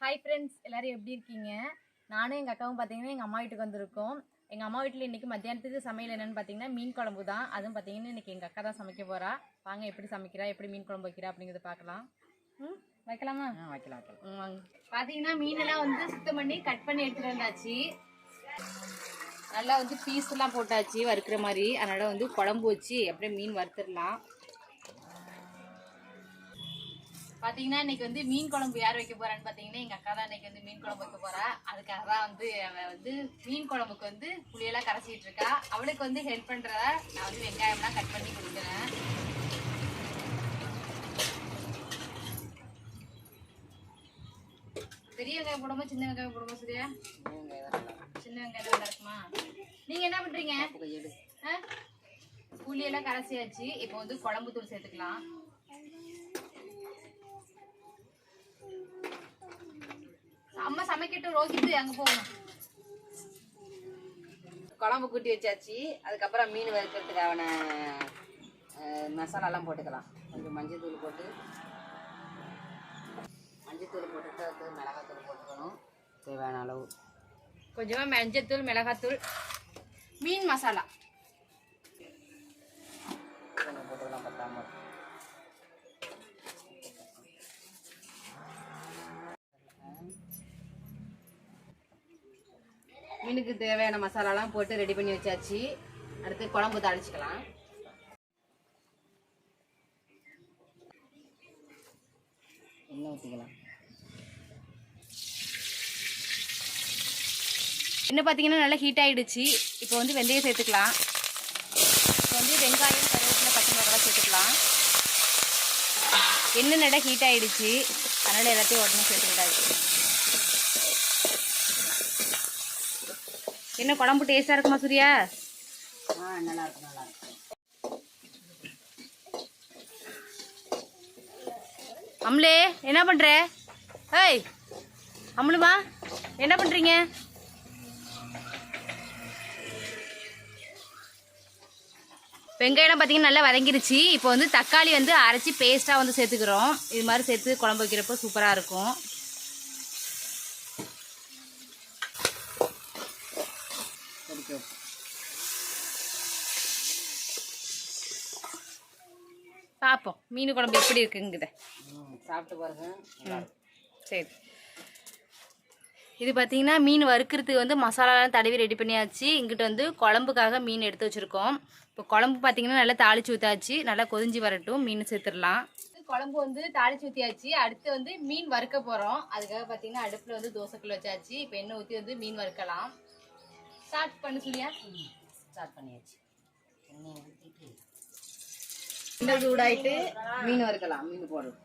Hi friends எல்லாரும் எப்படி இருக்கீங்க? நானும் எங்கள் அக்காவும் பார்த்தீங்கன்னா எங்கள் அம்மா வீட்டுக்கு வந்திருக்கோம். எங்கள் அம்மா வீட்டில் இன்றைக்கி மத்தியானத்துக்கு சமையல் என்னென்னு பார்த்தீங்கன்னா மீன் குழம்பு தான். அதுவும் பார்த்தீங்கன்னா இன்றைக்கி எங்கள் அக்கா தான் சமைக்க போகிறா வாங்க எப்படி சமைக்கிறா எப்படி மீன் குழம்பு வைக்கிறா அப்படிங்கிறத பார்க்கலாம் ம் வைக்கலாமா? ஆ வைக்கலாம் வைக்கலாம். ம், வாங்க. பார்த்தீங்கன்னா மீனெல்லாம் வந்து சுத்தம் பண்ணி கட் பண்ணி எடுத்துகிட்டு வந்தாச்சு. நல்லா வந்து பீஸ் எல்லாம் போட்டாச்சு வறுக்கிற மாதிரி. அதனால் வந்து குழம்பு வச்சு அப்படியே மீன் வறுத்துடலாம். பாத்தீங்கன்னா இன்னைக்கு வந்து மீன் குழம்பு யார் வைக்க போறான்னு பாத்தீங்கன்னா எங்க அக்கா தான் இன்னைக்கு வந்து மீன் குழம்பு வைக்க போறா. அதுக்காக தான் வந்து அவ வந்து மீன் குழம்புக்கு வந்து புளியெல்லாம் கரைச்சிட்டு இருக்கா. அவளுக்கு வந்து ஹெல்ப் பண்றத நான் வந்து வெங்காயம்லாம் கட் பண்ணி கொடுக்குறேன். பெரிய வெங்காயம் போடுமா சின்ன வெங்காயம் போடுமா சரியா? சின்ன வெங்காயம் நல்லா இருக்குமா நீங்க என்ன பண்றீங்க? ஆ? புளியெல்லாம் கரைச்சியாச்சு. இப்போ வந்து குழம்பு தூள் சேர்த்துக்கலாம். அம்மா சமைக்கட்டும் ரோஹித் அங்க போகணும். குழம்பு கூட்டி வச்சாச்சு. அதுக்கப்புறம் மீன் வறுக்கிறதுக்கான அஹ், மசாலாலாம் போட்டுக்கலாம். கொஞ்சம் மஞ்சள் தூள் போட்டு. மஞ்சள் தூள் போட்டுட்டு அது மிளகாத்தூள் போட்டுக்கணும். தேவையான அளவு. கொஞ்சமா மஞ்சத்தூள் மிளகாத்தூள். மீன் மசாலா. போட்டுக்கலாம் பத்தாம. மீனுக்கு தேவையான மசாலாலாம் போட்டு ரெடி பண்ணி வச்சாச்சு. அடுத்து குழம்பு தாளிச்சுக்கலாம். எண்ணெய் ஊற்றிக்கலாம் என்ன பார்த்தீங்கன்னா நல்லா ஹீட் ஆயிடுச்சு. இப்போ வந்து வெந்தயம் சேர்த்துக்கலாம். இப்போ வந்து வெங்காயம் கருவேப்பிலை பச்சை மிளகாய் சேர்த்துக்கலாம். எண்ணெய் நல்லா ஹீட் ஆயிடுச்சு. அதனால் எல்லாத்தையும் உடனே சேர்த்துக்கிட்டாச்சு என்ன குழம்பு டேஸ்ட்டாக இருக்குமா சூர்யா? ஆ நல்லா இருக்கும் நல்லா இருக்கும் அம்லே என்ன பண்ணுற ஏய் அம்லுமா என்ன பண்ணுறீங்க வெங்காயம் பார்த்தீங்கன்னா நல்லா வதங்கிருச்சு. இப்போ வந்து தக்காளி வந்து அரைச்சி பேஸ்ட்டாக வந்து சேர்த்துக்கிறோம். இது மாதிரி சேர்த்து குழம்பு வைக்கிறப்போ சூப்பராக இருக்கும். பார்ப்போம் மீன் குழம்பு எப்படி இருக்குங்குத. சாப்பிட்டு பாருங்க. சரி. இது பார்த்தீங்கன்னா மீன் வறுக்கிறதுக்கு வந்து மசாலாலாம் தடவி ரெடி பண்ணியாச்சு. இங்கிட்ட வந்து குழம்புக்காக மீன் எடுத்து வச்சுருக்கோம். இப்போ குழம்பு பார்த்தீங்கன்னா நல்லா தாளிச்சு ஊற்றாச்சு நல்லா கொதிஞ்சு வரட்டும். மீன் சேர்த்துடலாம். குழம்பு வந்து தாளிச்சு ஊற்றியாச்சு அடுத்து வந்து மீன் வறுக்க போகிறோம் அதுக்காக பார்த்தீங்கன்னா அடுப்பில் வந்து தோசைக்கல் வச்சாச்சு. இப்போ எண்ணெய் ஊற்றி வந்து மீன் வறுக்கலாம். ஸ்டார்ட் பண்ணு சொல்லியா ஸ்டார்ட் பண்ணியாச்சு. எண்ணெயை ஊற்றிட்டு எண்ணெய் சூடாயிட்டு மீன் வறுக்கலாம் மீன் போடலாம்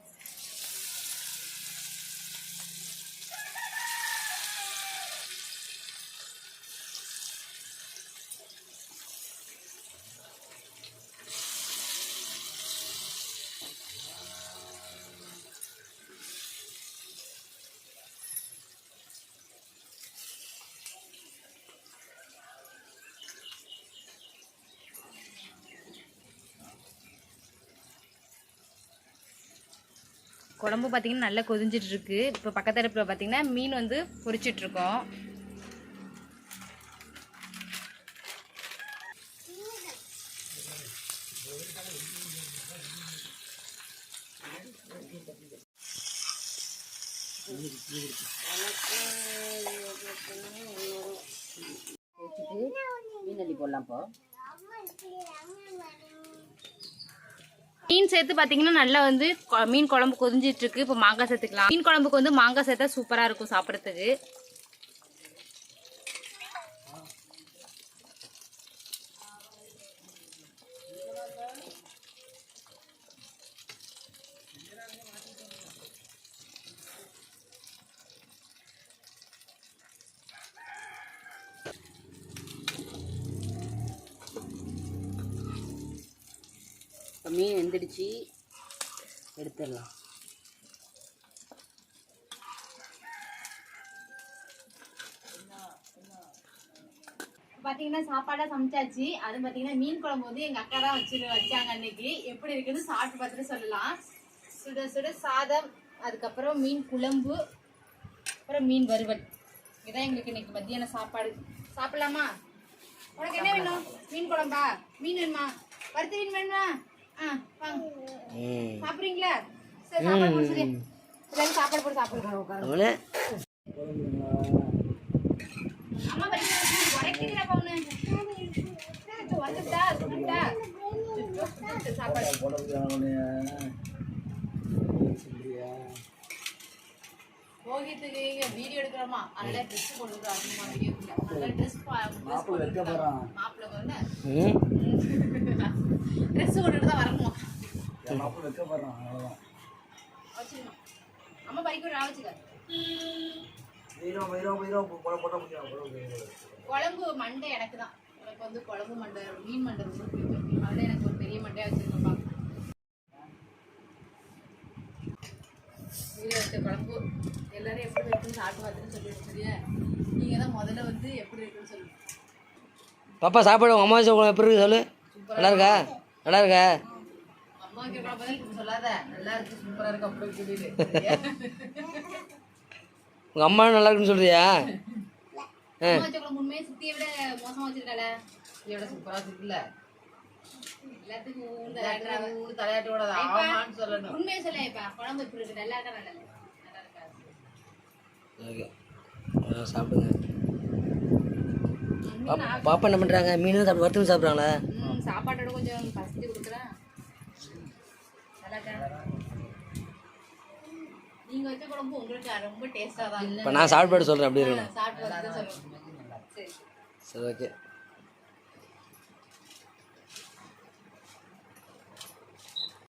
குழம்பு பார்த்தீங்கன்னா நல்லா கொதிஞ்சிட்டு இருக்கு இப்போ பக்கத்து அடுப்பில் பார்த்தீங்கன்னா மீன் வந்து பொரிச்சிட்டு இருக்கோம் மீன் அள்ளி போடலாம் இப்போ மீன் சேர்த்து பார்த்தீங்கன்னா நல்லா வந்து மீன் குழம்பு கொதிஞ்சிட்டு இருக்கு. இப்போ மாங்காய் சேர்த்துக்கலாம். மீன் குழம்புக்கு வந்து மாங்காய் சேர்த்தா சூப்பராக இருக்கும் சாப்பிட்றதுக்கு. மீன் வெந்துடுச்சு. எடுத்துடலாம். பார்த்தீங்கன்னா சாப்பாடாக சமைச்சாச்சு. அது பார்த்தீங்கன்னா மீன் குழம்பு வந்து எங்கள் அக்கா தான் வச்சு வச்சாங்க அன்னைக்கு. எப்படி இருக்குன்னு சாப்பிட்டு பார்த்துட்டு சொல்லலாம். சுட சுட சாதம் அதுக்கப்புறம் மீன் குழம்பு அப்புறம் மீன் வறுவல். இதான் எங்களுக்கு இன்னைக்கு மத்தியான சாப்பாடு. சாப்பிடலாமா? உனக்கு என்ன வேணும்? மீன் குழம்பா? மீன் வேணுமா? வறுத்து மீன் வேணுமா? சாப்பிட்றீங்களா? சரி சாப்பாடு போடு சரி. எல்லாரும் சாப்பாடு போட்டு சாப்பிடுறோம் அம்மா படிக்கிற உரைக்கிறா பவுனு? வந்துட்டா சொல்லிட்டா சாப்பாடு. போகிட்டுக்கு வீடியோ எடுக்கிறோமா? அதனால ட்ரெஸ் போட்டுக்கிறோம் ட்ரெஸ் மாப்பிள்ள வைக்க போறான். மாப்பிள்ள வந்து ம் ட்ரெஸ் போட்டுட்டு தான் வரணும் மாப்பிள்ளை வைக்க போறான் அவ்வளவுதான். வச்சுக்கணும் அம்மா பறிக்க விட வச்சுக்க வீரம் வீரம் வீரம் போட போட்ட முடியும் குழம்பு மண்டை எனக்கு தான் எனக்கு வந்து குழம்பு மண்டை மீன் மண்டை ரொம்ப பிடிக்கும். அதில் எனக்கு ஒரு பெரிய மண்டையாக வச்சுருக்கப்பா வீடியோ எடுத்த குழம்பு எல்லாரும் எப்படி இருக்குன்னு சாப்பிட்டு பார்த்துன்னு சொல்லிட்டு சரியா நீங்கள் தான் முதல்ல வந்து எப்படி இருக்குன்னு சொல்லுங்க. பாப்பா சாப்பாடு உங்கள் அம்மா எப்படி இருக்கு சொல்லு? நல்லா இருக்கா? நல்லா இருக்கா? உங்கள் அம்மா நல்லா இருக்குன்னு சொல்றியா? உண்மையை சுத்தியை விட மோசமா வச்சிருக்காள. இதை விட சூப்பரா இருக்குல்ல சாப்பிடுங்க. பாப்பா என்ன பண்ணுறாங்க மீன் சாப்பிட்டு வறுத்து சாப்பிட்றாங்களா? சாப்பாட்டோட கொஞ்சம் பசிச்சு கொடுக்குறேன் நல்லா இருக்கா நீங்க வச்ச குழம்பு உங்களுக்கு ரொம்ப டேஸ்டா தான் இப்போ நான் சாப்பிட்டு சொல்கிறேன் அப்படி இருக்கணும் சரி. ஓகே